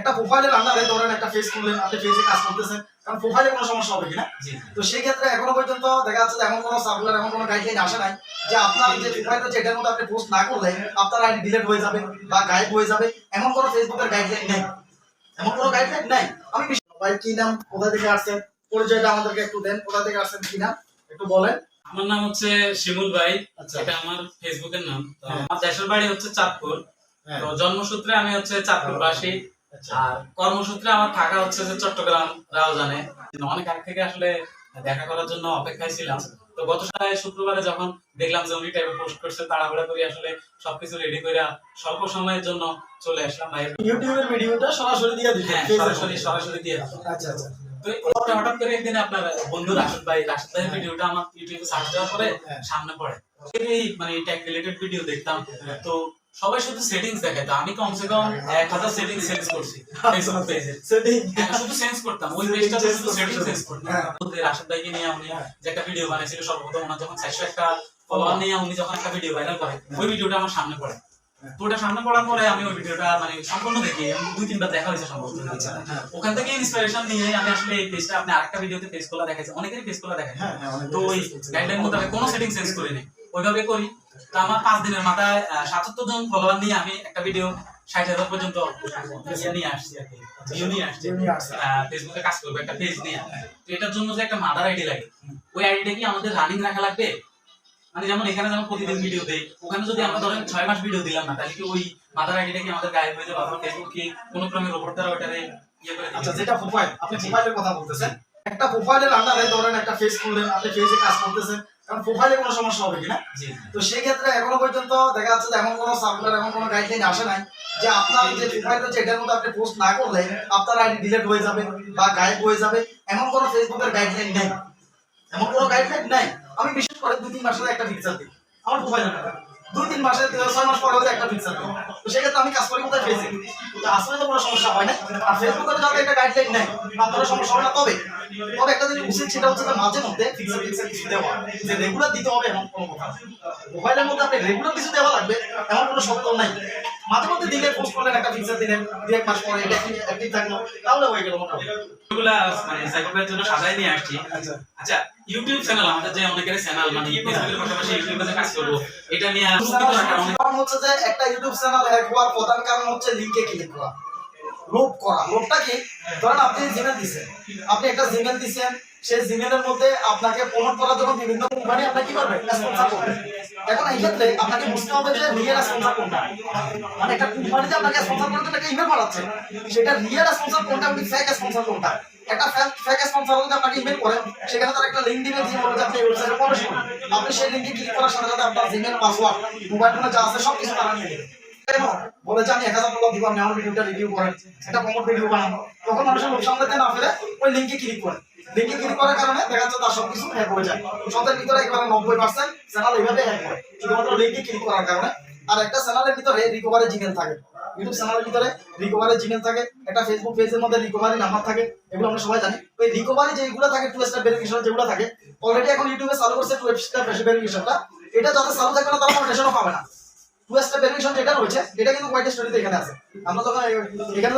একটা প্রোফাইলের আন্ডারে ধরেন একটা ফেস খুললেন আপনি ফেসে কাজ করতেছেন কারণ প্রোফাইলে কোনো সমস্যা হবে কিনা তো সেই ক্ষেত্রে এখনও পর্যন্ত দেখা যাচ্ছে যে এমন কোনো সার্কুলার এমন কোনো গাইডলাইন আসে নাই যে আপনার যে প্রোফাইল রয়েছে এটার মধ্যে আপনি পোস্ট না করলে আপনার আইডি ডিলিট হয়ে যাবে বা গায়েব হয়ে যাবে এমন কোনো ফেসবুকের গাইডলাইন নেই। এমন কোনো গাইডলাইন নাই। আমি ভাই কি নাম? কোথা থেকে আসছেন? পরিচয়টা আমাদেরকে একটু দেন কোথা থেকে আসছেন? কি নাম? একটু বলেন। আমার নাম হচ্ছে শিমুল ভাই। আচ্ছা। এটা আমার ফেসবুকের নাম। হ্যাঁ। আমার দেশের বাড়ি হচ্ছে চাঁদপুর। হ্যাঁ। তো জন্মসূত্রে আমি হচ্ছে চাঁদপুর বাসী আচ্ছা আর কর্মসূত্রে আমার থাকা হচ্ছে যে চট্টগ্রাম রাউজানে। অনেক আগ থেকে আসলে দেখা করার জন্য অপেক্ষায় ছিলাম। তো গত সপ্তাহে শুক্রবারে যখন দেখলাম যে উনি টাইপে পোস্ট করছে তাড়াহুড়া করে আসলে সবকিছু রেডি করে স্বল্প সময়ের জন্য চলে আসলাম ভাইয়ের ইউটিউবের ভিডিওটা সরাসরি দিয়ে হ্যাঁ সরাসরি সরাসরি দিয়ে আচ্ছা আচ্ছা। তো হঠাৎ করে একদিন আপনার বন্ধু রাশেদ ভাই রাশেদ ভাইয়ের ভিডিওটা আমার ইউটিউবে সার্চ দেওয়ার পরে হ্যাঁ। সামনে পড়ে। এই মানে ট্যাগ রিলেটেড ভিডিও দেখতাম। তো সবাই শুধু সেটিংস দেখায় তো আমি কমসে কম এক হাজার সেটিংস চেঞ্জ করছি। ফেসবুক পেজে সেটিং শুধু চেঞ্জ করতাম। ওই পেজটা শুধু সেটিং চেঞ্জ করতাম। হ্যাঁ। রাশেদ ভাইকে নিয়ে উনি যে একটা ভিডিও বানাইছিল সর্বপ্রথম ওনার যখন চারশো একটা ফলোয়ার নিয়ে উনি যখন একটা ভিডিও ভাইরাল করে ওই ভিডিওটা আমার সামনে পড়ে। হ্যাঁ। তো ওটা সামনে পড়ার পরে আমি ওই ভিডিওটা মানে সম্পূর্ণ দেখি। দুই তিনবার দেখা হয়েছে সম্ভবত। হ্যাঁ। ওখান থেকে ইন্সপিরেশন নিয়ে আমি আসলে এই পেজটা আপনি আরেকটা ভিডিওতে পেজ খোলা দেখাইছে অনেকেরই পেজ খোলা দেখায় হ্যাঁ, হ্যাঁ, তো ওই গাইডলাইন মোতাবেক কোনো সেটিং চেঞ্জ করিনি ওইভাবে করি। তো আমার পাঁচ দিনের মাথায় সাতাত্তর জন ফলোয়ার নিয়ে আমি একটা ভিডিও ষাট হাজার পর্যন্ত ইয়ে নিয়ে আসছি আর কি। নিয়ে আসছি। View নিয়ে আসছে। ফেসবুকে কাজ করব একটা পেজ নিয়ে। তো এটার জন্য যে একটা মাদার আইডি লাগে ওই আইডিটা কি আমাদের রানিং রাখা লাগবে? মানে যেমন এখানে যেমন প্রতিদিন ভিডিও দেই ওখানে যদি আমরা ধরেন ছয় মাস ভিডিও দিলাম না তাহলে কি ওই মাদার আইডিটা কি আমাদের গায়েব হয়ে যাবে? অথবা ফেসবুক কি কোনো ক্রমে রোবট দ্বারা ওটারে ইয়ে করে আচ্ছা যেটা প্রোফাইল আপনি প্রোফাইলের কথা বলতেছেন। একটা প্রোফাইলের আন্ডারে ধরেন একটা ফেস খুললেন আপনি ফেসে কাজ করতেছেন। কারণ প্রোফাইলে কোনো সমস্যা হবে কিনা? তো সেই ক্ষেত্রে এখনও পর্যন্ত দেখা যাচ্ছে যে এমন কোনো সার্কুলার এমন কোনো গাইডলাইন আসে নাই যে আপনার যে প্রোফাইল আছে এটার মধ্যে আপনি পোস্ট না করলে আপনার আইডি ডিলিট হয়ে যাবে বা গায়েব হয়ে যাবে। এমন কোনো ফেসবুকের গাইডলাইন নেই। এমন কোনো গাইডলাইন নাই। আমি বিশেষ করে দু তিন মাসের একটা পিকচার দিই আমার প্রোফাইলে দুই, তিন মাসে ছয় মাস পরে একটা পিকচার দেবো তো সেক্ষেত্রে আমি কাজ করি কোথায় ফেসে তো আসলে তো কোনো সমস্যা হয় না। আর ফেসবুকে যাতে একটা গাইডলাইন নেই আপনারও সমস্যা হয় না। তবে তবে একটা জিনিস উচিত, সেটা হচ্ছে মাঝে মধ্যে ফিক্সার ফিক্সার কিছু দেওয়া। যে রেগুলার দিতে হবে এমন কোনো কথা। মোবাইলের মধ্যে আপনি রেগুলার কিছু দেওয়া লাগবে, এমন কোনো শব্দ নাই। মাঝে মধ্যে দিলে পোস্ট করলেন একটা ফিক্সার দিলেন দু এক মাস পরে অ্যাক্টিভ থাকল। তাহলে হয়ে গেল মোটামুটি। এগুলা মানে সাইকোপ্যাথের জন্য সাজাই নিয়ে আসছি। আচ্ছা। আচ্ছা ইউটিউব চ্যানেল আমাদের যে অনেকের চ্যানেল মানে ফেসবুকের পাশাপাশি ইউটিউবে যে কাজ করব এটা নিয়ে কারণ হচ্ছে যে একটা ইউটিউব চ্যানেল হ্যাক হওয়ার প্রধান কারণ হচ্ছে লিংকে ক্লিক করা। লোভ করা। লোভটা কি? ধরেন আপনি জিমেল দিচ্ছেন আপনি একটা জিমেল দিচ্ছেন সেই জিমেলের মধ্যে আপনাকে করার জন্য বিভিন্ন কোম্পানি আপনাকে কি স্পন্সর করবে। এখন এই ক্ষেত্রে আপনাকে বুঝতে হবে যে রিয়েল স্পন্সর কোনটা। মানে একটা কোম্পানি যে আপনাকে স্পন্সর করার জন্য একটা ইমেল পাঠাচ্ছে, সেটা রিয়েল স্পন্সর কোনটা আপনি ফেক স্পন্সর কোনটা? একটা ফেক স্পন্সর আপনাকে ইমেল করে, সেখানে তার একটা লিঙ্ক যে যে আপনি ওয়েবসাইটে প্রবেশ করুন। আপনি সেই লিঙ্কে ক্লিক করার সাথে সাথে আপনার জিমেল পাসওয়ার্ড মোবাইল ফোনে যা আছে সব কিছু তারা নিয়ে এক হাজার ভিডিওটা রিভিউ করেন, একটা প্রমোট ভিডিও বানানো তখন মানুষের লোক সামলাতে না ফেলে ওই লিঙ্কে ক্লিক করে। ক্লিক করার কারণে, দেখা যাচ্ছে তার সবকিছু হ্যাক হয়ে যায়। ভিতরে নব্বই পার্সেন্ট চ্যানেল এইভাবে হ্যাক হয়। শুধুমাত্র করার কারণে। আর একটা চ্যানেলের ভিতরে রিকভারি জিমেল থাকে। ইউটিউব চ্যানেলের ভিতরে রিকভারি জিমেল থাকে। একটা ফেসবুক পেজের মধ্যে রিকভারি নাম্বার থাকে। এগুলো আমরা সবাই জানি। ওই রিকভারি যেগুলো থাকে টু স্টেপ ভেরিফিকেশন যেগুলো থাকে অলরেডি এখন ইউটিউবে চালু করছে টু স্টেপ ভেরিফিকেশনটা এটা যাতে চালু থাকবে না, তারা মোটিভেশনও পাবে না। টু স্টেপ ভেরিফিকেশন যেটা রয়েছে, এটা কিন্তু হোয়াইট স্টোরিতে এখানে আছে। আমরা এখানে